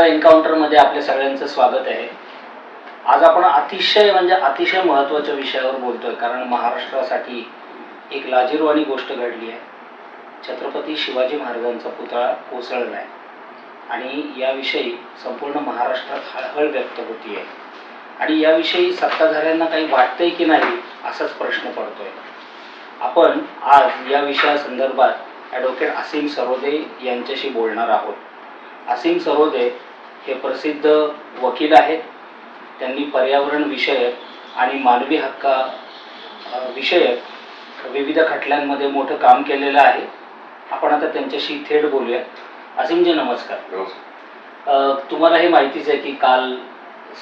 The एन्काउंटरमध्ये आपल्या सगळ्यांचं स्वागत आहे. आज आपण अतिशय म्हणजे अतिशय महत्त्वाच्या विषयावर बोलतोय कारण महाराष्ट्रासाठी एक लाजीरवाणी गोष्ट घडली आहे. छत्रपती शिवाजी महाराजांचा पुतळा कोसळला आहे आणि याविषयी संपूर्ण महाराष्ट्रात हळहळ व्यक्त होती आहे आणि याविषयी सत्ताधाऱ्यांना काही वाटतंय की नाही असाच प्रश्न पडतोय. आपण आज या विषयासंदर्भात ॲडव्होकेट असीम सरोदे यांच्याशी बोलणार आहोत. असीम सरोदे हे प्रसिद्ध वकील आहेत. त्यांनी पर्यावरण विषयक आणि मानवी हक्का विषयक विविध खटल्यांमध्ये मोठं काम केलेलं आहे. आपण आता त्यांच्याशी थेट बोलूया असीमजी नमस्कार. तुम्हाला हे माहितीच आहे की काल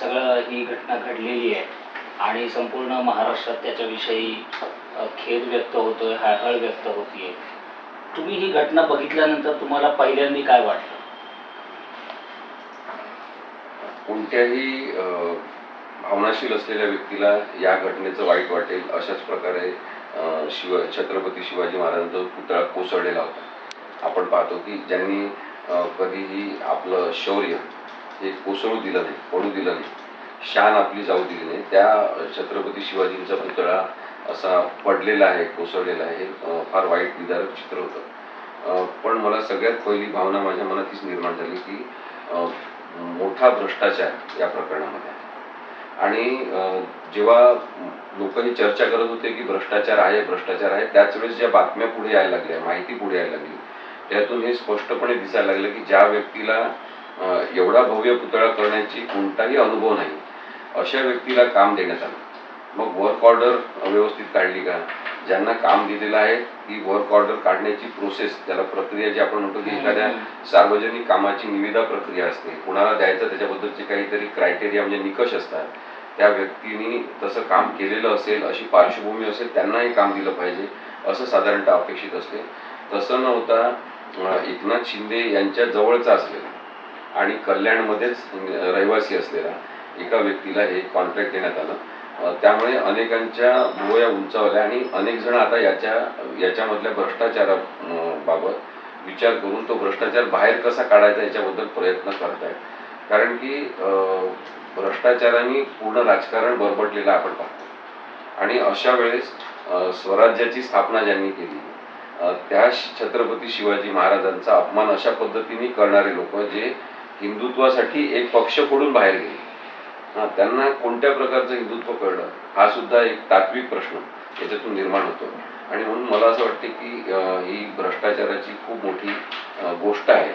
सगळं ही घटना घडलेली आहे आणि संपूर्ण महाराष्ट्रात त्याच्याविषयी खेद व्यक्त होतोय हळहळ व्यक्त होतीये. तुम्ही ही घटना बघितल्यानंतर तुम्हाला पहिल्यांदा काय वाटलं? कोणत्याही भावनाशील असलेल्या व्यक्तीला या घटनेचं वाईट वाटेल अशाच प्रकारे शिव छत्रपती शिवाजी महाराजांचा पुतळा कोसळलेला होता. आपण पाहतो की ज्यांनी कधीही आपलं शौर्य हे कोसळू दिलं नाही पडू दिलं नाही शान आपली जाऊ दिली नाही त्या छत्रपती शिवाजींचा पुतळा असा पडलेला आहे कोसळलेला आहे फार वाईट विदारक चित्र होतं. पण मला सगळ्यात पहिली भावना माझ्या मनात हीच निर्माण झाली की मोठा भ्रष्टाचार या प्रकरणामध्ये आणि जेव्हा लोक ही चर्चा करत होते की भ्रष्टाचार आहे भ्रष्टाचार आहे त्याच वेळेस ज्या बातम्या पुढे यायला लागल्या माहिती पुढे यायला लागली त्यातून हे स्पष्टपणे दिसायला लागलं की ज्या व्यक्तीला एवढा भव्य पुतळा करण्याची कोणताही अनुभव नाही अशा व्यक्तीला काम देण्यात आलं. मग वर्क ऑर्डर व्यवस्थित काढली का? ज्यांना काम दिलेलं आहे ती वर्क ऑर्डर काढण्याची प्रोसेस त्याला प्रक्रिया जी आपण म्हणतो की एखाद्या सार्वजनिक कामाची निविदा प्रक्रिया असते. कुणाला द्यायचं त्याच्याबद्दलचे काहीतरी क्रायटेरिया म्हणजे निकष असतात. त्या व्यक्तीने तसं काम केलेलं असेल अशी पार्श्वभूमी असेल त्यांनाही काम दिलं पाहिजे असं साधारणतः अपेक्षित असते. तसं न होता एकनाथ शिंदे यांच्या जवळचा असलेला आणि कल्याणमध्येच रहिवासी असलेला एका व्यक्तीला हे कॉन्ट्रॅक्ट देण्यात आलं. त्यामुळे अनेकांच्या भुवया उंचावल्या आणि अनेक जण आता याच्या याच्यामधल्या भ्रष्टाचाराबाबत विचार करून तो भ्रष्टाचार बाहेर कसा काढायचा याच्याबद्दल प्रयत्न करत आहेत कारण की अं, भ्रष्टाचाराने पूर्ण राजकारण बरबटलेलं आपण पाहतो. आणि अशा वेळेस स्वराज्याची स्थापना ज्यांनी केली त्या छत्रपती शिवाजी महाराजांचा अपमान अशा पद्धतीने करणारे लोक जे हिंदुत्वासाठी एक पक्ष फोडून बाहेर गेले. हा, त्यांना कोणत्या प्रकारचं हिंदुत्व कळलं हा सुद्धा एक तात्विक प्रश्न याच्यातून निर्माण होतो. आणि म्हणून मला असं वाटते की ही भ्रष्टाचाराची खूप मोठी गोष्ट आहे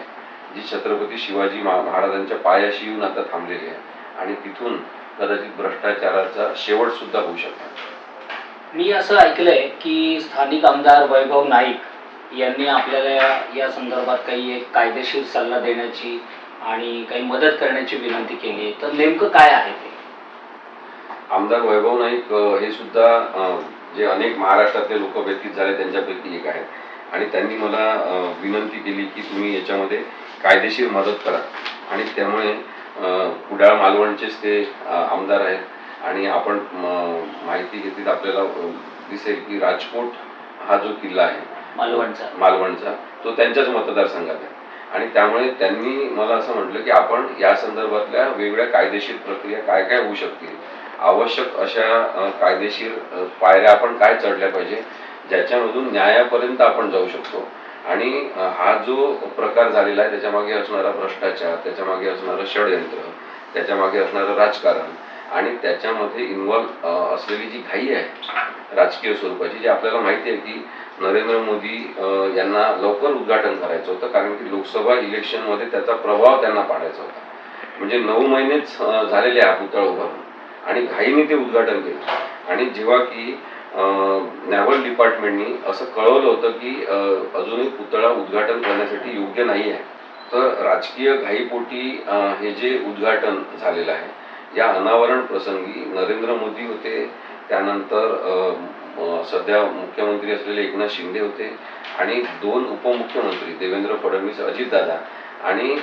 जी छत्रपती शिवाजी महाराजांच्या पायाशी येऊन आता थांबलेली आहे. आणि तिथून कदाचित भ्रष्टाचाराचा शेवट सुद्धा होऊ शकतो. मी असं ऐकलंय की स्थानिक आमदार वैभव नाईक यांनी आपल्याला या संदर्भात काही एक कायदेशीर सल्ला देण्याची आणि काही मदत करण्याची विनंती केली. आहे तर नेमकं काय आहे ते? आमदार वैभव नाईक हे सुद्धा जे अनेक महाराष्ट्रातले लोक व्यतीत झाले त्यांच्यापैकी एक आहेत. आणि त्यांनी मला विनंती केली की तुम्ही याच्यामध्ये कायदेशीर मदत करा. आणि त्यामुळे कुडाळ मालवणचेच ते आमदार आहेत. आणि आपण माहिती घेतली आपल्याला दिसेल की राजकोट हा जो किल्ला आहे मालवणचा. मालवणचा तो त्यांच्याच मतदारसंघात आहे. आणि त्यामुळे त्यांनी मला असं म्हटलं की आपण या संदर्भातल्या वेगवेगळ्या कायदेशीर प्रक्रिया काय काय होऊ शकतील? आवश्यक अशा कायदेशीर पायऱ्या आपण काय चढल्या पाहिजे? ज्याच्यामधून न्यायापर्यंत आपण जाऊ शकतो. आणि हा जो प्रकार झालेला आहे त्याच्यामागे असणारा भ्रष्टाचार त्याच्यामागे असणारं षडयंत्र त्याच्यामागे असणारं राजकारण आणि त्याच्यामध्ये इन्व्हॉल्व असलेली जी घाई आहे राजकीय स्वरूपाची जी आपल्याला माहिती आहे की नरेंद्र मोदी यांना लवकर उद्घाटन करायचं होतं कारण की लोकसभा इलेक्शनमध्ये त्याचा प्रभाव त्यांना पाडायचा होता. म्हणजे नऊ महिनेच झालेले आहे पुतळ पुतळा उभारून. आणि घाईने ते उद्घाटन केलं. आणि जेव्हा की नॅव्हल डिपार्टमेंटनी असं कळवलं होतं की अजूनही पुतळा उद्घाटन करण्यासाठी योग्य नाही आहे तर राजकीय घाईपोटी हे जे उद्घाटन झालेलं आहे या अनावरण प्रसंगी नरेंद्र मोदी होते. त्यानंतर सध्या मुख्यमंत्री असलेले एकनाथ शिंदे होते आणि दोन उपमुख्यमंत्री देवेंद्र फडणवीस अजितदादा आणि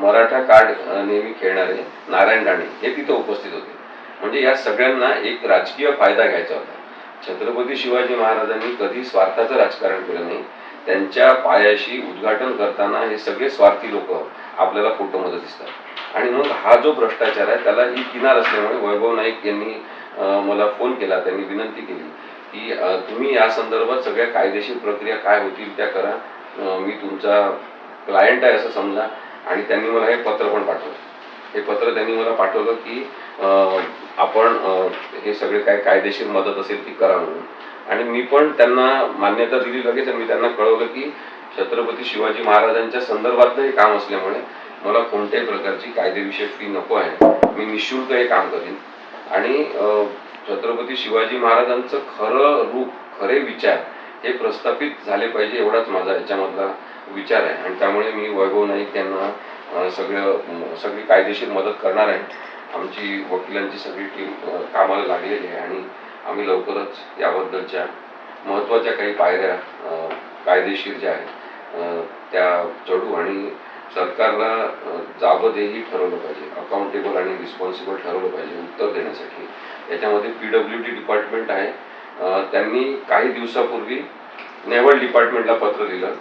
मराठा कार्ड नेहमी खेळणारे नारायण राणे हे तिथे उपस्थित होते. म्हणजे या सगळ्यांना एक राजकीय फायदा घ्यायचा होता. छत्रपती शिवाजी महाराजांनी कधी स्वार्थाचं राजकारण केलं नाही. त्यांच्या पायाशी उद्घाटन करताना हे सगळे स्वार्थी लोक आपल्याला फोटोमध्ये दिसतात. आणि मग हा जो भ्रष्टाचार आहे त्याला ही किनार असल्यामुळे वैभव नाईक यांनी मला फोन केला त्यांनी विनंती केली की तुम्ही या संदर्भात सगळ्या कायदेशीर प्रक्रिया काय होतील त्या करा. मी तुमचा क्लायंट आहे असं समजा आणि त्यांनी मला हे पत्र पण पाठवलं. हे पत्र त्यांनी मला पाठवलं की आपण हे सगळे काय कायदेशीर मदत असेल ती करा म्हणून. आणि मी पण त्यांना मान्यता दिली लगेच आणि मी त्यांना कळवलं की छत्रपती शिवाजी महाराजांच्या संदर्भातलं हे काम असल्यामुळे मला कोणत्याही प्रकारची कायदेविषयक फी नको आहे. मी निशुल्क हे काम करीन. आणि छत्रपती शिवाजी महाराजांचं खरं रूप खरे विचार हे प्रस्थापित झाले पाहिजे एवढाच माझा याच्यामधला विचार आहे. आणि त्यामुळे मी वैभव नाईक यांना सगळं सगळी कायदेशीर मदत करणार आहे. आमची वकिलांची सगळी टीम कामाला लागलेली आहे आणि आम्ही लवकरच याबद्दलच्या महत्त्वाच्या काही पायऱ्या कायदेशीर ज्या आहेत त्या चढू आणि सरकारला जाब देही ठरवलं पाहिजे. अकाउंटेबल आणि रिस्पॉन्सिबल ठरवलं पाहिजे उत्तर देण्यासाठी. याच्यामध्ये पी डब्ल्यू डी डिपार्टमेंट आहे. त्यांनी काही दिवसापूर्वी नेव्हल डिपार्टमेंटला पत्र दिलं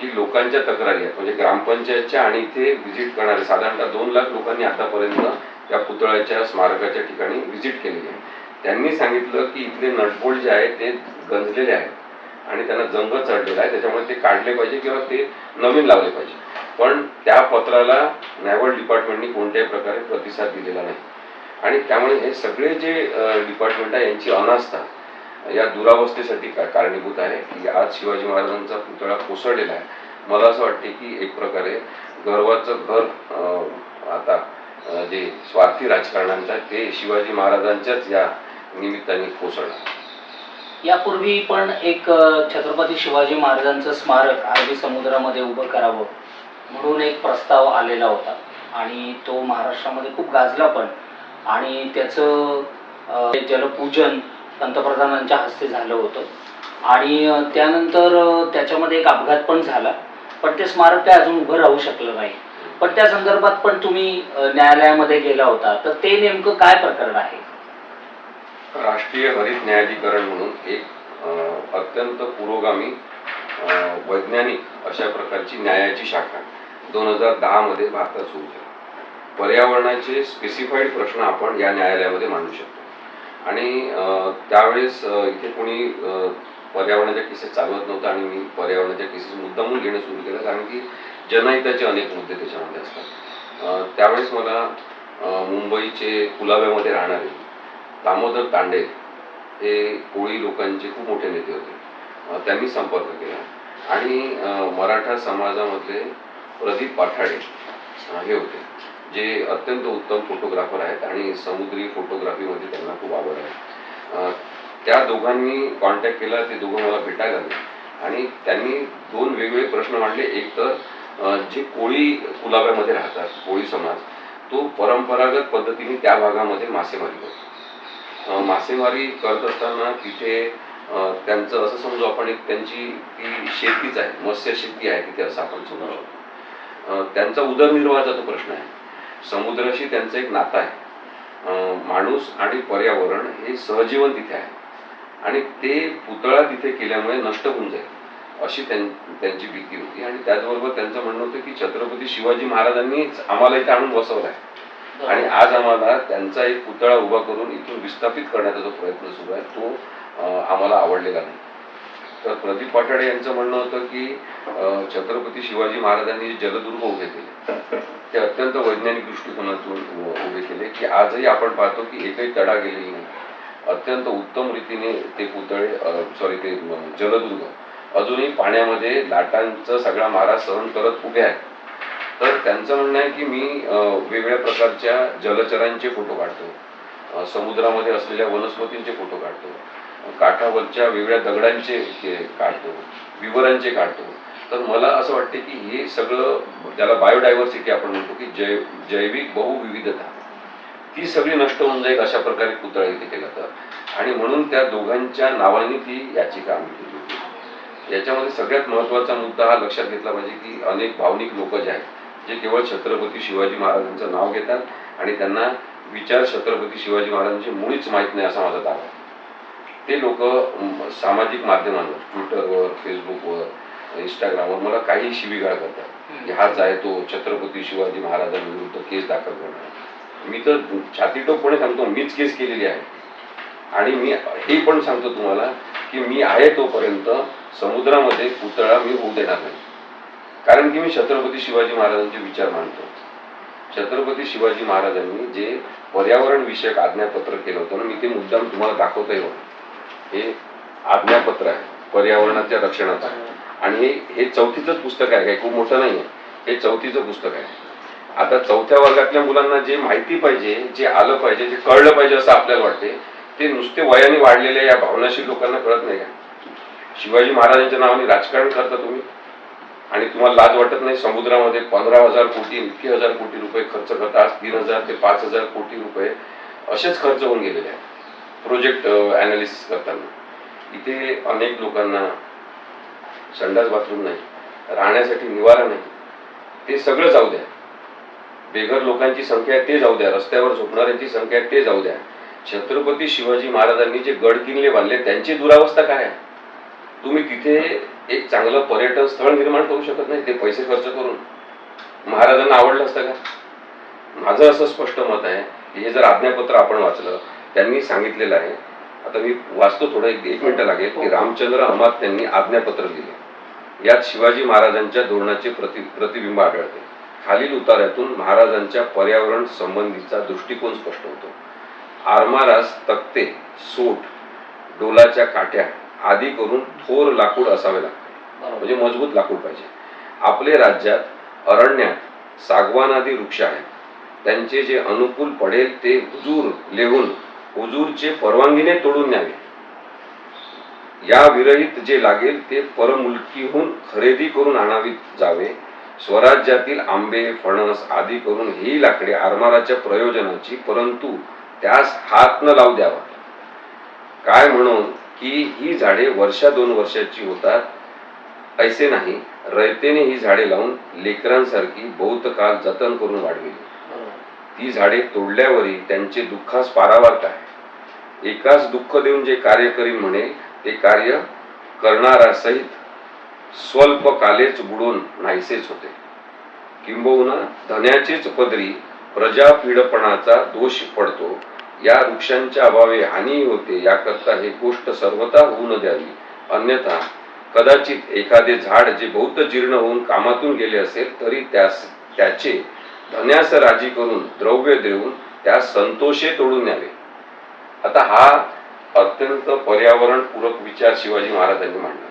की लोकांच्या तक्रारी आहेत. म्हणजे ग्रामपंचायतच्या आणि इथे व्हिजिट करणारे साधारणतः दोन लाख लोकांनी आतापर्यंत त्या पुतळ्याच्या स्मारकाच्या ठिकाणी व्हिजिट केलेली आहे. त्यांनी सांगितलं की इथले नटबोल्ट जे आहे ते गंजलेले आहेत. आणि त्यांना जंग चढलेला आहे. त्याच्यामुळे ते काढले पाहिजे किंवा ते नवीन लावले पाहिजे. पण त्या पत्राला नॅव्हल डिपार्टमेंटनी कोणत्याही प्रकारे प्रतिसाद दिलेला नाही. आणि त्यामुळे हे सगळे जे डिपार्टमेंट आहे यांची अनास्था या दुरावस्थेसाठी का कारणीभूत आहे. की आज शिवाजी महाराजांचा पुतळा कोसळलेला आहे. मला असं वाटते की एक प्रकारे गर्वाचं घर अं, आता जे स्वार्थी राजकारणांचा ते शिवाजी महाराजांच्याच या निमित्ताने कोसळलं. यापूर्वी पण एक छत्रपती शिवाजी महाराजांचं स्मारक अरबी समुद्रामध्ये उभं करावं म्हणून एक प्रस्ताव आलेला होता. आणि तो महाराष्ट्रामध्ये खूप गाजला पण. आणि त्याचं जलपूजन पंतप्रधानांच्या हस्ते झालं होतं. आणि त्यानंतर त्याच्यामध्ये एक अपघात पण झाला. पण ते स्मारक काय अजून उभं राहू शकलं नाही. पण त्या संदर्भात पण तुम्ही न्यायालयामध्ये गेला होता. तर ते नेमकं काय प्रकरण आहे? राष्ट्रीय हरित न्यायाधिकरण म्हणून एक अत्यंत पुरोगामी वैज्ञानिक अशा प्रकारची न्यायाची शाखा. दोन हजार दहामध्ये भारतात सुरू झाला. पर्यावरणाचे स्पेसिफाईड प्रश्न आपण या न्यायालयामध्ये मांडू शकतो. आणि त्यावेळेस इथे कोणी पर्यावरणाच्या केसेस चालवत नव्हतं आणि मी पर्यावरणाच्या केसेस मुद्दामून घेणं सुरू केलं कारण की जनहिताचे अनेक मुद्दे त्याच्यामध्ये असतात. त्यावेळेस मला मुंबईचे कुलाव्यामध्ये राहणारे दामोदर तांडे हे कोळी लोकांचे खूप मोठे नेते होते. त्यांनी संपर्क केला. आणि मराठा समाजामधले प्रदीप पाठाडे हे होते जे अत्यंत उत्तम फोटोग्राफर आहेत आणि समुद्री फोटोग्राफीमध्ये त्यांना खूप आवड आहे. त्या दोघांनी कॉन्टॅक्ट केला ते दोघं मला भेटायला आले आणि त्यांनी दोन वेगवेगळे प्रश्न मांडले. एक तर जे कोळी कुलाब्यामध्ये राहतात कोळी समाज तो परंपरागत पद्धतीने त्या भागामध्ये मासेमारी करतो. मासेमारी करत असताना तिथे त्यांचं असं समजू आपण एक त्यांची ती शेतीच आहे मत्स्य शेती आहे तिथे असं आपण समजू त्यांचा उदरनिर्वाहाचा तो प्रश्न आहे. समुद्राशी त्यांचं एक नातं आहे. माणूस आणि पर्यावरण हे सहजीवन तिथे आहे. आणि ते पुतळा तिथे केल्यामुळे नष्ट होऊन जाईल अशी त्यां त्यांची भीती होती. आणि त्याचबरोबर त्यांचं म्हणणं होतं की छत्रपती शिवाजी महाराजांनीच आम्हाला इथे आणून बसवलं आहे. आणि आज आम्हाला त्यांचा एक पुतळा उभा करून इथून विस्थापित करण्याचा जो प्रयत्न सुरू आहे तो आम्हाला आवडलेला नाही. तर प्रदीप पाटाडे यांचं म्हणणं होतं की छत्रपती शिवाजी महाराजांनी जे जलदुर्ग उभे केले. ते अत्यंत वैज्ञानिक दृष्टिकोनातून उभे केले की आजही आपण पाहतो की एकही तडा गेलेली नाही. अत्यंत उत्तम रीतीने ते पुतळे सॉरी ते जलदुर्ग अजूनही पाण्यामध्ये लाटांचा सगळा मारा सहन करत उभे आहेत. तर त्यांचं म्हणणं आहे की मी वेगवेगळ्या प्रकारच्या जलचरांचे फोटो काढतो. समुद्रामध्ये असलेल्या वनस्पतींचे फोटो काढतो. काठावरच्या वेगळ्या दगडांचे हे काढतो विवरांचे काढतो. तर मला असं वाटते की हे सगळं ज्याला बायोडायव्हर्सिटी आपण म्हणतो की जै जैविक बहुविविधता ती सगळी नष्ट होऊन जाईल अशा प्रकारे पुतळा इथे केला तर आणि म्हणून त्या दोघांच्या नावाने ती याचिका आम्ही केली होती. याच्यामध्ये सगळ्यात महत्त्वाचा मुद्दा हा लक्षात घेतला पाहिजे की अनेक भावनिक लोक जे आहेत जे केवळ छत्रपती शिवाजी महाराजांचं नाव घेतात आणि त्यांना विचार छत्रपती शिवाजी महाराजांचे मुळीच माहीत नाही असा माझा दावा आहे. ते लोक सामाजिक माध्यमांवर ट्विटरवर फेसबुकवर इंस्टाग्रामवर मला काही शिवीगाळ करतात. की हाच आहे तो छत्रपती शिवाजी महाराजांविरुद्ध केस दाखल करणार. मी तर छातीटोकपणे सांगतो मीच केस केलेली आहे. आणि मी हे पण सांगतो तुम्हाला की मी आहे तोपर्यंत समुद्रामध्ये पुतळा मी होऊ देणार नाही. कारण की मी छत्रपती शिवाजी महाराजांचे विचार मानतो छत्रपती शिवाजी महाराजांनी जे पर्यावरण विषयक आज्ञापत्र केलं होतं ना मी ते मुद्दाम तुम्हाला दाखवता येऊ हे आज्ञापत्र आहे पर्यावरणाच्या रक्षणाचं आणि हे हे चौथीचंच पुस्तक आहे काही खूप मोठं नाही आहे हे चौथीचं पुस्तक आहे. आता चौथ्या वर्गातल्या मुलांना जे माहिती पाहिजे जे आलं पाहिजे जे कळलं पाहिजे असं आपल्याला वाटते ते नुसते वयाने वाढलेल्या या भावनाशील लोकांना कळत नाही का शिवाजी महाराजांच्या नावाने राजकारण करता तुम्ही? आणि तुम्हाला लाज वाटत नाही समुद्रामध्ये पंधरा हजार कोटी इतके हजार कोटी रुपये खर्च करता आज तीन हजार ते पाच हजार कोटी रुपये असेच खर्च होऊन गेलेले आहेत. प्रोजेक्ट अनालिसिस करताना. इथे अनेक लोकांना संडास बाथरूम नाही राहण्यासाठी निवारा नाही ते सगळं जाऊ द्या. बेघर लोकांची संख्या आहे ते जाऊ द्या. रस्त्यावर झोपणाऱ्यांची संख्या आहे ते जाऊ द्या. छत्रपती शिवाजी महाराजांनी जे गड किल्ले बांधले त्यांची दुरावस्था काय आहे? तुम्ही तिथे एक चांगलं पर्यटन स्थळ निर्माण करू शकत नाही ते पैसे खर्च करून. महाराजांना आवडलं असतं का? माझं असं स्पष्ट मत आहे की हे जर आज्ञापत्र आपण वाचलं त्यांनी सांगितलेलं आहे. आता मी वाचतो थोडं एक एक मिनिटं लागेल की रामचंद्र अमात त्यांनी आज्ञापत्र दिले. यात शिवाजी महाराजांच्या धोरणाचे प्रति प्रतिबिंब आढळते. खालील उतार्यातून महाराजांच्या पर्यावरण संबंधीचा दृष्टिकोन स्पष्ट होतो. आरमारास तक्ते सोट डोलाच्या काठ्या आदी करून थोर लाकूड असावे लागते. म्हणजे मजबूत लाकूड पाहिजे. आपले राज्यात अरण्यात सागवानादी वृक्ष आहेत. त्यांचे जे अनुकूल पडेल ते हुजूर लिहून हुजूरचे परवानगीने तोडून न्यावे. या विरहित जे लागेल ते परमुलकीहून खरेदी करून आणावीत जावे. स्वराज्यातील आंबे फणस आदी करून ही लाकडे आरमाराच्या प्रयोजनाची परंतु त्यास हात न लावू द्यावा. काय म्हणून की ही झाडे वर्षा दोन वर्षाची होतात? ऐसे नाही. रयतेने ही झाडे लावून लेकरांसारखी बहुत काळ जतन करून वाढविली. ती झाडे तोडल्यावरही त्यांचे दुःखास पारावार काय? एकाच दुःख देऊन जे कार्य करी म्हणे ते कार्य करणारा सहित स्वल्प कालेच बुडून नाहीसेच होते. किंबहुना धन्याचेच पदरी प्रजापीडपणाचा दोष पडतो. या वृक्षांच्या अभावे हानी होते याकरता हे गोष्ट सर्वता होऊ न द्यावी. अन्यथा कदाचित एखादे झाड जे बहुत जीर्ण होऊन कामातून गेले असेल तरी त्यास त्याचे धन्यास राजी करून द्रव्य देऊन त्यास संतोषे तोडून न्यावे. आता हा अत्यंत पर्यावरणपूरक विचार शिवाजी महाराजांनी मांडला.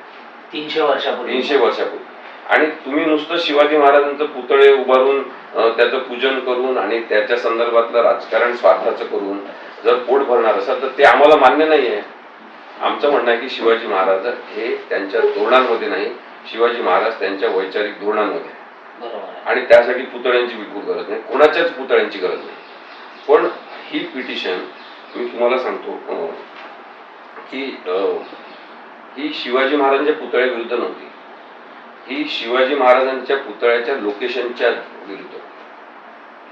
तीनशे वर्षापूर्वी. तीनशे वर्षापूर्वी. आणि तुम्ही नुसतं शिवाजी महाराजांचं पुतळे उभारून त्याचं पूजन करून आणि त्याच्या संदर्भातलं राजकारण स्वार्थाचं करून जर पोट भरणार असाल तर ते आम्हाला मान्य नाही आहे आमचं म्हणणं आहे की शिवाजी महाराज हे त्यांच्या धोरणांमध्ये नाही शिवाजी महाराज त्यांच्या वैचारिक धोरणांमध्ये आणि त्यासाठी पुतळ्यांची बिलकुल गरज नाही. कोणाच्याच पुतळ्यांची गरज नाही. पण ही पिटिशन मी तुम्हाला सांगतो की ही शिवाजी महाराजांच्या पुतळ्याविरुद्ध नव्हती. ही शिवाजी महाराजांच्या पुतळ्याच्या लोकेशनच्या विरुद्ध.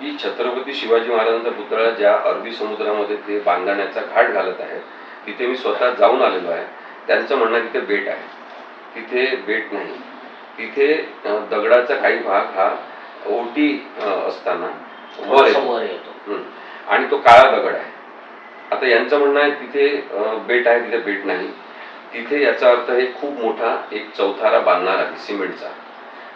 ही छत्रपती शिवाजी महाराजांचा पुतळा ज्या अरबी समुद्रामध्ये ते बांधण्याचा घाट घालत आहे तिथे मी स्वतः जाऊन आलेलो आहे. त्यांचं म्हणणं तिथे बेट आहे. तिथे बेट नाही. तिथे दगडाचा काही भाग हा ओटी असताना वर येतो. आणि तो काळा दगड आहे. आता यांचं म्हणणं आहे तिथे बेट आहे तिथे बेट नाही. तिथे याचा अर्थ हे खूप मोठा एक चौथारा बांधणार आहे सिमेंटचा.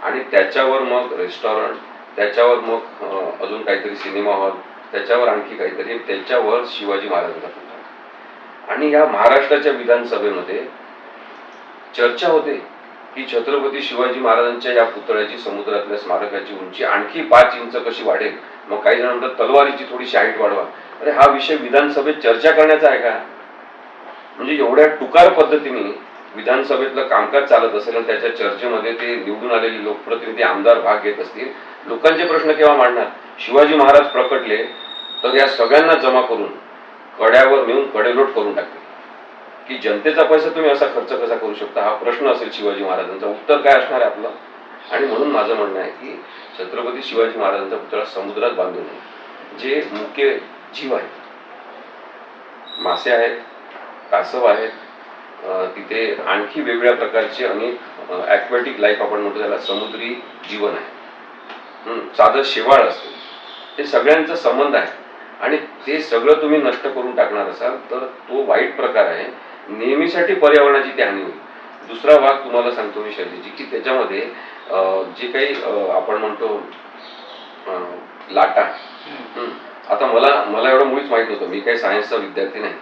आणि त्याच्यावर मग रेस्टॉरंट त्याच्यावर मग अजून काहीतरी सिनेमा हॉल त्याच्यावर आणखी काहीतरी त्याच्यावर शिवाजी महाराजांचा पुतळा. आणि या महाराष्ट्राच्या विधानसभेमध्ये चर्चा होते. की छत्रपती शिवाजी महाराजांच्या या पुतळ्याची समुद्रातल्या स्मारकाची उंची आणखी पाच इंच कशी वाढेल? मग काही जण म्हणतात तलवारीची थोडीशी हाईट वाढवा. अरे हा विषय विधानसभेत चर्चा करण्याचा आहे का? म्हणजे एवढ्या टुकार पद्धतीने विधानसभेतलं कामकाज चालत असेल आणि त्याच्या चर्चेमध्ये ते निवडून आलेले लोकप्रतिनिधी आमदार भाग घेत असतील लोकांचे प्रश्न केव्हा मांडणार? शिवाजी महाराज प्रकटले तर या सगळ्यांना जमा करून कड्यावर नेऊन कडेलोट करून टाकले की जनतेचा पैसा तुम्ही असा खर्च कसा करू शकता? हा प्रश्न असेल शिवाजी महाराजांचा. उत्तर काय असणार आहे आपलं? आणि म्हणून माझं म्हणणं आहे की छत्रपती शिवाजी महाराजांचा पुतळा समुद्रात बांधू नये जे मुख्य जीव आहेत मासे आहेत कासव आहेत तिथे आणखी वेगवेगळ्या प्रकारचे अनेक ॲक्वॅटिक लाईफ आपण म्हणतो त्याला समुद्री जीवन आहे. साधं शेवाळ असते. हे सगळ्यांचा संबंध आहे. आणि ते सगळं तुम्ही नष्ट करून टाकणार असाल तर तो वाईट प्रकार आहे. नेहमीसाठी पर्यावरणाची ती हानी होईल दुसरा भाग तुम्हाला सांगतो मी शैलीजी की त्याच्यामध्ये जे काही आपण म्हणतो लाटा. आता मला मला एवढं मुळीच माहीत नव्हतं. मी काही सायन्सचा विद्यार्थी नाही.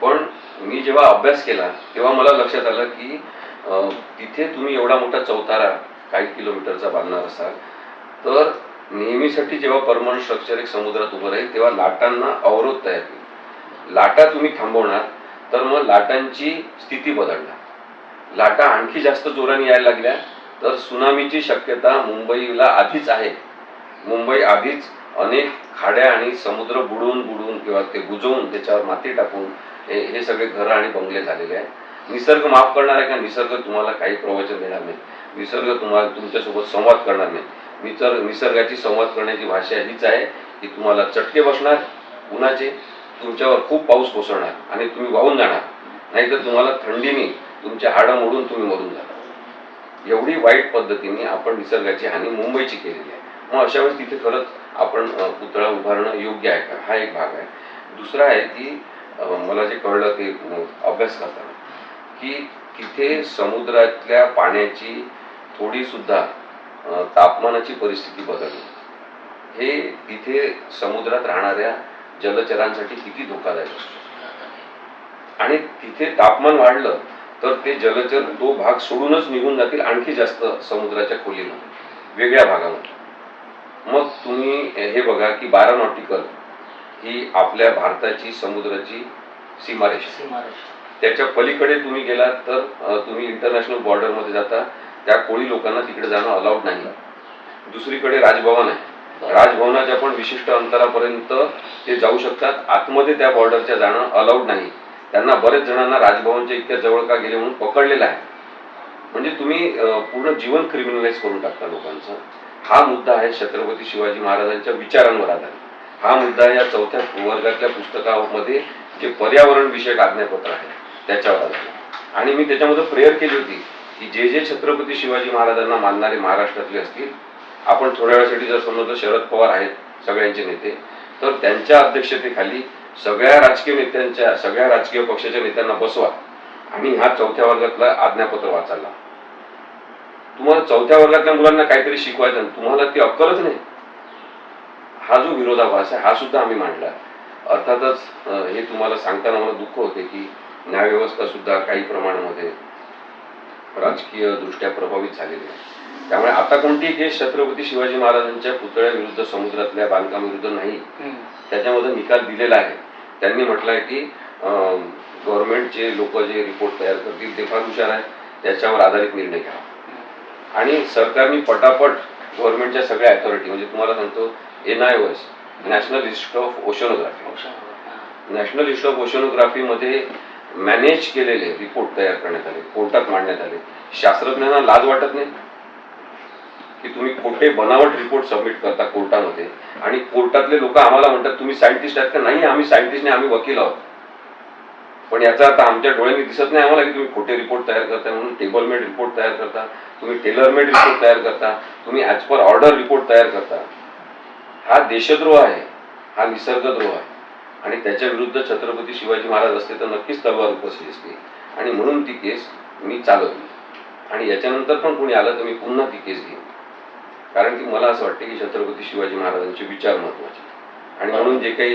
पण मी जेव्हा अभ्यास केला तेव्हा मला लक्षात आलं की तिथे तुम्ही एवढा मोठा चौतारा काही किलोमीटरचा बांधणार असाल तर नेहमीसाठी जेव्हा परमाणु स्ट्रक्चर एक समुद्रात उभं राहील तेव्हा लाटांना अवरोध तयार होईल. लाटा तुम्ही थांबवणार तर मग लाटांची स्थिती बदलणार. लाटा आणखी जास्त जोराने यायला लागल्या तर सुनामीची शक्यता मुंबईला आधीच आहे. मुंबई आधीच अनेक खाड्या आणि समुद्र बुडवून बुडवून किंवा ते बुजवून त्याच्यावर माती टाकून हे हे सगळे घरं आणि बंगले झालेले आहेत. निसर्ग माफ करणार आहे का? निसर्ग तुम्हाला काही प्रवचन देणार नाही. निसर्ग तुम्हाला तुमच्यासोबत संवाद करणार नाही. निसर्ग निसर्गाची संवाद करण्याची भाषा हीच आहे की तुम्हाला चटके बसणार उन्हाचे तुमच्यावर खूप पाऊस कोसळणार आणि तुम्ही वाहून जाणार. नाहीतर तुम्हाला थंडीने तुमच्या हाडं मोडून तुम्ही मरून जाणार. एवढी वाईट पद्धतीने आपण निसर्गाची हानी मुंबईची केलेली आहे. मग अशा वेळेस तिथे खरंच आपण पुतळा उभारणं योग्य आहे का? हा एक भाग आहे. दुसरा आहे की मला जे कळलं ते अभ्यास करताना की तिथे समुद्रातल्या पाण्याची थोडी सुद्धा तापमानाची परिस्थिती बदलली. हे तिथे समुद्रात राहणाऱ्या जलचरांसाठी किती धोकादायक असतो. आणि तिथे तापमान वाढलं तर ते जलचर तो भाग सोडूनच निघून जातील आणखी जास्त समुद्राच्या खोलीमध्ये वेगळ्या भागामध्ये. मग तुम्ही हे बघा की बारा नॉटिकल ही आपल्या भारताची समुद्राची सीमारेषा. सीमारेषा. त्याच्या पलीकडे तुम्ही गेलात तर तुम्ही इंटरनॅशनल बॉर्डरमध्ये जाता. त्या कोळी लोकांना तिकडे जाणं अलाउड नाही दुसरीकडे राजभवन आहे. राजभवनाच्या पण विशिष्ट अंतरापर्यंत ते जाऊ शकतात. आतमध्ये त्या बॉर्डरच्या जाणं अलाउड नाही. त्यांना बरेच जणांना राजभवनच्या इतक्या जवळ का गेले म्हणून पकडलेलं आहे. म्हणजे तुम्ही पूर्ण जीवन क्रिमिनलाइज करून टाकता लोकांचं. हा मुद्दा आहे छत्रपती शिवाजी महाराजांच्या विचारांवर आधारित. हा मुद्दा या चौथ्या वर्गातल्या पुस्तकामध्ये जे पर्यावरण विषयक आज्ञापत्र आहे त्याच्यावर आधारित. आणि मी त्याच्यामध्ये प्रेयर केली होती की जे जे छत्रपती शिवाजी महाराजांना मानणारे महाराष्ट्रातले असतील आपण थोड्या वेळासाठी जर समजलं शरद पवार आहेत सगळ्यांचे नेते तर त्यांच्या अध्यक्षतेखाली सगळ्या राजकीय नेत्यांच्या सगळ्या राजकीय पक्षाच्या नेत्यांना बसवा. आणि हा चौथ्या वर्गातला आज्ञापत्र वाचायला. तुम्हाला चौथ्या वर्गातल्या मुलांना काहीतरी शिकवायचं तुम्हाला ती अक्कलच नाही. हा जो विरोधाभास आहे हा सुद्धा आम्ही मांडला. अर्थातच हे तुम्हाला सांगताना मला दुःख होते की न्यायव्यवस्था सुद्धा काही प्रमाणामध्ये राजकीय दृष्ट्या प्रभावित झालेली आहे. त्यामुळे आता कोणतीही केस छत्रपती शिवाजी महाराजांच्या पुतळ्याविरुद्ध समुद्रातल्या बांधकामाविरुद्ध नाही. त्याच्यामध्ये निकाल दिलेला आहे. त्यांनी म्हटलं आहे की गव्हर्नमेंटचे लोक जे रिपोर्ट तयार करतील ते फार हुशार आहे त्याच्यावर आधारित निर्णय घ्यावा आणि सरकारने पटापट गव्हर्नमेंटच्या सगळ्या अथॉरिटी म्हणजे तुम्हाला सांगतो N I OS national institute of oceanography. National institute of ओशनोग्राफीमध्ये manage केलेले रिपोर्ट तयार करण्यात आले कोर्टात मांडण्यात आले. शास्त्रज्ञांना लाज वाटत नाही. की तुम्ही खोटे बनावट रिपोर्ट सबमिट करता कोर्टामध्ये. आणि कोर्टातले लोक आम्हाला म्हणतात तुम्ही सायंटिस्ट आहात का? नाही आम्ही सायंटिस्ट नाही आम्ही वकील आहोत. पण याचा आता आमच्या डोळ्यांनी दिसत नाही आम्हाला की तुम्ही खोटे रिपोर्ट तयार करता म्हणून टेबलमेड रिपोर्ट तयार करता तुम्ही टेलरमेड रिपोर्ट तयार करता तुम्ही ॲज पर ऑर्डर रिपोर्ट तयार करता. हा देशद्रोह आहे हा निसर्गद्रोह आहे. आणि त्याच्या विरुद्ध छत्रपती शिवाजी महाराज असते तर नक्कीच तलवार उपसली असते. आणि म्हणून ती केस मी चालवली. आणि याच्यानंतर पण कोणी आलं तर मी पुन्हा ती केस घेईन. कारण की मला असं वाटतं की छत्रपती शिवाजी महाराजांचे विचार महत्त्वाचे आणि म्हणून जे काही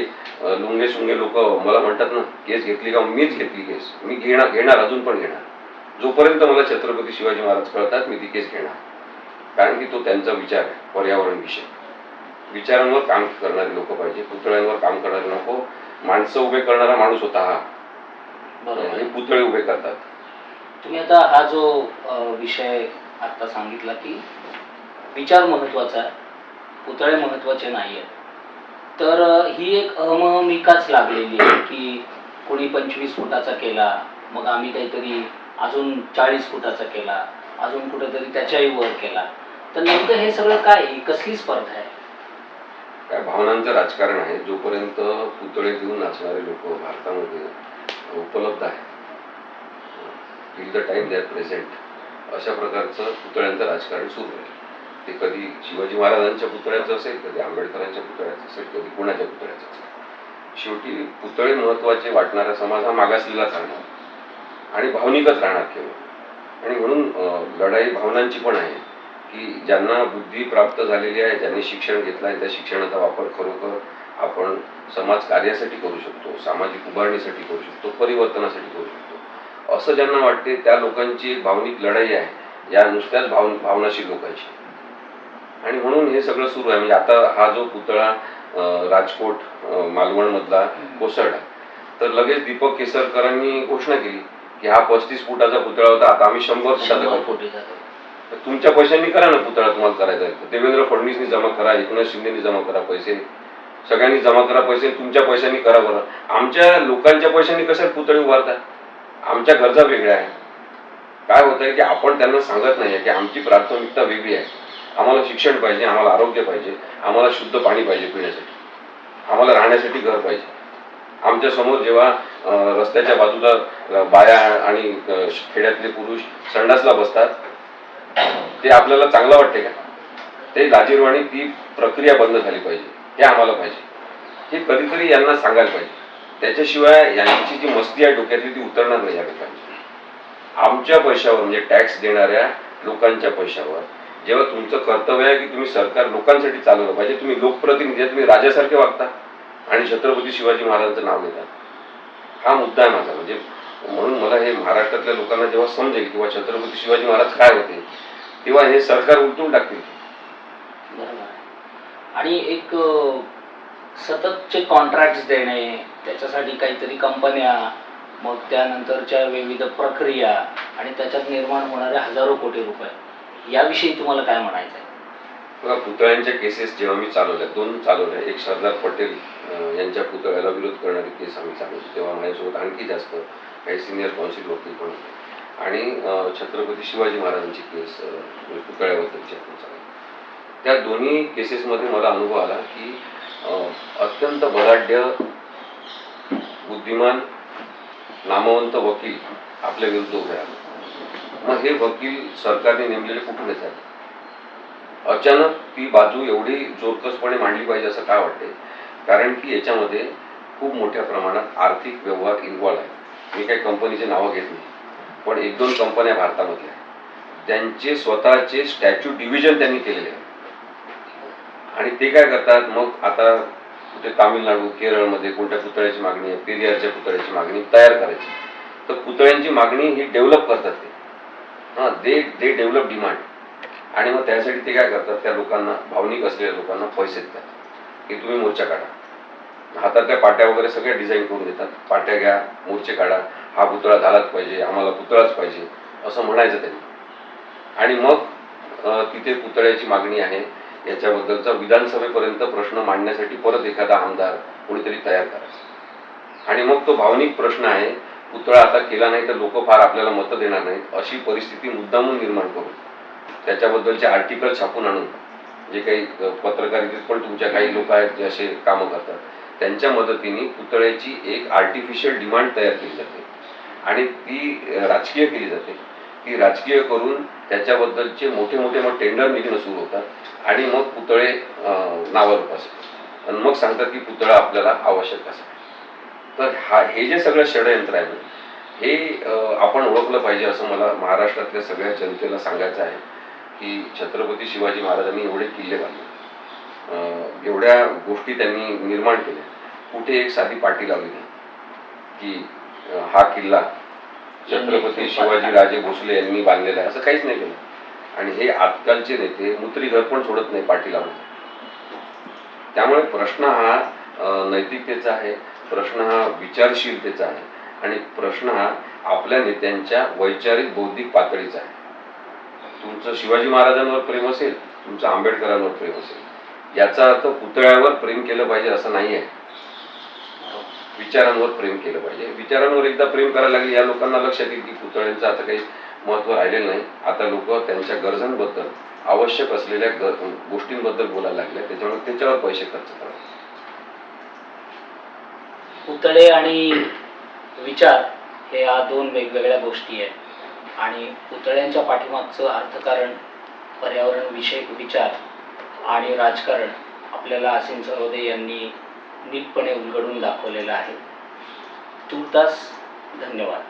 लुंगे सुंगे लोक मला म्हणतात ना केस घेतली का मीच घेतली केस. मी घेणार घेणार अजून पण घेणार. जोपर्यंत मला छत्रपती शिवाजी महाराज कळतात मी ती केस घेणार. कारण की तो त्यांचा विचार आहे पर्यावरण विषय. विचारांवर काम करणारे लोक पाहिजे पुतळ्यांवर काम करणारे नको. माणसं उभे करणारा माणूस होता हा. बरोबर. हे पुतळे उभे करतात. तुम्ही आता हा जो विषय आता सांगितला की विचार महत्त्वाचा आहे. पुतळे महत्त्वाचे नाही आहेत तर ही एक अहमहमिकाच लागलेली आहे की कोणी पंचवीस फुटाचा केला मग आम्ही काहीतरी अजून चाळीस फुटाचा केला अजून कुठेतरी त्याच्याही वर केला. तर नेमकं हे सगळं काय कसली स्पर्धा आहे? काय भावनांचं राजकारण आहे जोपर्यंत पुतळे देऊन नाचणारे लोक भारतामध्ये उपलब्ध आहेत. The time they are present अशा प्रकारचं पुतळ्यांचं राजकारण सुरू आहे. ते कधी शिवाजी महाराजांच्या पुतळ्याचं असेल कधी आंबेडकरांच्या पुतळ्याचं असेल कधी कोणाच्या पुतळ्याचं असेल. शेवटी पुतळे महत्त्वाचे वाटणारा समाज हा मागासलेलाच राहणार. आणि भावनिकच राहणार केवळ. आणि म्हणून लढाई भावनांची पण आहे की ज्यांना बुद्धी प्राप्त झालेली आहे ज्यांनी शिक्षण घेतलं आहे त्या शिक्षणाचा वापर खरोखर आपण समाज कार्यासाठी करू शकतो सामाजिक उभारणीसाठी करू शकतो परिवर्तनासाठी करू शकतो. असं ज्यांना वाटते त्या लोकांची भावनिक लढाई आहे. या नुसत्याच भाव भावनाशील लोकांची. आणि म्हणून हे सगळं सुरू आहे. म्हणजे आता हा जो पुतळा राजकोट मालवणमधला कोसळला. तर लगेच दीपक केसरकरांनी घोषणा केली की हा पस्तीस फुटाचा पुतळा होता. आता आम्ही शंभर फुटाचा तुमच्या पैशांनी करा ना पुतळा तुम्हाला करायचा आहे. तर देवेंद्र फडणवीसनी जमा करा एकनाथ शिंदेनी जमा करा पैसे. सगळ्यांनी जमा करा पैसे तुमच्या पैशांनी करा बरं. आमच्या लोकांच्या पैशांनी कशा पुतळे उभारता आमच्या गरजा वेगळ्या आहेत. काय होत आहे की आपण त्यांना सांगत नाही की आमची प्राथमिकता वेगळी आहे. आम्हाला शिक्षण पाहिजे आम्हाला आरोग्य पाहिजे आम्हाला शुद्ध पाणी पाहिजे पिण्यासाठी. आम्हाला राहण्यासाठी घर पाहिजे. आमच्यासमोर जेव्हा रस्त्याच्या बाजूला बाया आणि खेड्यातले पुरुष संडासला बसतात ते आपल्याला चांगलं वाटते का? ते लाजीरवाणी ती प्रक्रिया बंद झाली पाहिजे. हे आम्हाला पाहिजे. हे कधीतरी यांना सांगायला पाहिजे. त्याच्याशिवाय यांची जी मस्ती आहे डोक्यातली ती उतरणार नाही या लोकांची आमच्या पैशावर म्हणजे टॅक्स देणाऱ्या लोकांच्या पैशावर जेव्हा तुमचं कर्तव्य आहे की तुम्ही सरकार लोकांसाठी चालवलं पाहिजे तुम्ही लोकप्रतिनिधी तुम्ही राजासारखे वागता आणि छत्रपती शिवाजी महाराजांचं नाव घेता. हा मुद्दा आहे माझा. म्हणजे म्हणून मला हे महाराष्ट्रातल्या लोकांना जेव्हा समजेल किंवा छत्रपती शिवाजी महाराज काय होते तेव्हा हे सरकार उलटून टाकतील. बरोबर आणि एक सततचे कॉन्ट्रॅक्ट देणे त्याच्यासाठी काहीतरी कंपन्या मग त्यानंतरच्या विविध प्रक्रिया आणि त्याच्यात निर्माण होणारे हजारो कोटी रुपये. याविषयी तुम्हाला काय म्हणायचं आहे बघा पुतळ्यांच्या केसेस जेव्हा मी चालवल्या दोन चालवल्या. एक सरदार पटेल यांच्या पुतळ्याला विरोध करणारी केस आम्ही चालवली. तेव्हा माझ्यासोबत आणखी जास्त काही सिनियर कॉन्सिल वकील पण होते. आणि छत्रपती शिवाजी महाराजांची केस अं, म्हणजे पुतळ्याबद्दलची आपण चालवली. त्या दोन्ही केसेसमध्ये मला अनुभव आला की अत्यंत बलाढ्य बुद्धिमान नामवंत वकील आपल्या विरुद्ध उभे राहिले. मग हे वकील सरकारने नेमलेले कुठून येतात अचानक ती बाजू एवढी जोरकसपणे मांडली पाहिजे असं काय वाटते कारण की याच्यामध्ये खूप मोठ्या प्रमाणात आर्थिक व्यवहार इन्व्हॉल्व आहे. मी काही कंपनीचे नावं घेत नाही पण एक दोन कंपन्या भारतामधल्या. त्यांचे स्वतःचे स्टॅच्यू डिव्हिजन त्यांनी केलेले आहे. आणि ते काय करतात? मग आता कुठे तामिळनाडू केरळमध्ये कोणत्या पुतळ्याची मागणी आहे? पेरियारच्या पुतळ्याची मागणी तयार करायची. तर पुतळ्यांची मागणी ही डेव्हलप करतात ते. हां दे दे डेव्हलप डिमांड आणि मग त्यासाठी ते काय करतात? त्या लोकांना भावनिक असलेल्या लोकांना पैसे देतात. की तुम्ही मोर्चा काढा. हातात त्या पाट्या वगैरे सगळ्या डिझाईन करून देतात. पाट्या घ्या मोर्चे काढा. हा पुतळा झालाच पाहिजे आम्हाला पुतळाच पाहिजे असं म्हणायचं त्यांनी. आणि मग तिथे पुतळ्याची मागणी आहे. याच्याबद्दलचा विधानसभेपर्यंत प्रश्न मांडण्यासाठी परत एखादा आमदार कोणीतरी तयार करायचा. आणि मग तो भावनिक प्रश्न आहे पुतळा आता केला नाही तर लोक फार आपल्याला मतं देणार नाहीत. अशी परिस्थिती मुद्दामून निर्माण करून त्याच्याबद्दलचे आर्टिकल छापून आणून जे काही पत्रकारितेत पण तुमच्या काही लोक आहेत जे असे कामं करतात त्यांच्या मदतीने पुतळ्याची एक आर्टिफिशियल डिमांड तयार केली जाते. आणि ती राजकीय केली जाते. ती राजकीय करून त्याच्याबद्दलचे मोठे मोठे मग टेंडर निघणं सुरू होतात आणि मग पुतळे अ, असतात. आणि मग सांगतात की पुतळा आपल्याला आवश्यक असेल. तर हा हे जे सगळं षडयंत्र आहे ना, हे आपण ओळखलं पाहिजे असं मला महाराष्ट्रातल्या सगळ्या जनतेला सांगायचं आहे की छत्रपती शिवाजी महाराजांनी एवढे किल्ले बांधले. एवढ्या गोष्टी त्यांनी निर्माण केल्या. कुठे एक साधी पाटी लावली नाही की हा किल्ला छत्रपती शिवाजी राजे भोसले यांनी बांधलेला आहे असं काहीच नाही केलं. आणि हे आजकालचे नेते मुत्री घर पण सोडत नाही पाठी लावून. त्यामुळे प्रश्न हा नैतिकतेचा आहे प्रश्न हा विचारशीलतेचा आहे. आणि प्रश्न हा आपल्या नेत्यांच्या वैचारिक बौद्धिक पातळीचा आहे. तुमचं शिवाजी महाराजांवर प्रेम असेल तुमचं आंबेडकरांवर प्रेम असेल याचा अर्थ पुतळ्यावर प्रेम केलं पाहिजे असं नाही आहे विचारांवर प्रेम केलं पाहिजे. विचारांवर एकदा प्रेम करायला लागले या लोकांना लक्षात येईल की पुतळ्यांचं आता काही महत्त्व राहिलेलं नाही. आता लोक त्यांच्या गरजांबद्दल आवश्यक असलेल्या गोष्टींबद्दल बोलायला लागले. त्याच्यामुळे त्याच्यावर पैसे खर्च करतात पुतळे आणि विचार हे या दोन वेगवेगळ्या गोष्टी आहेत. आणि पुतळ्यांच्या पाठीमागचं अर्थकारण पर्यावरण विषयक विचार आणि राजकारण आपल्याला असीम सरोदे यांनी नीटपणे उलगडून दाखवलेलं आहे. तूर्तास धन्यवाद.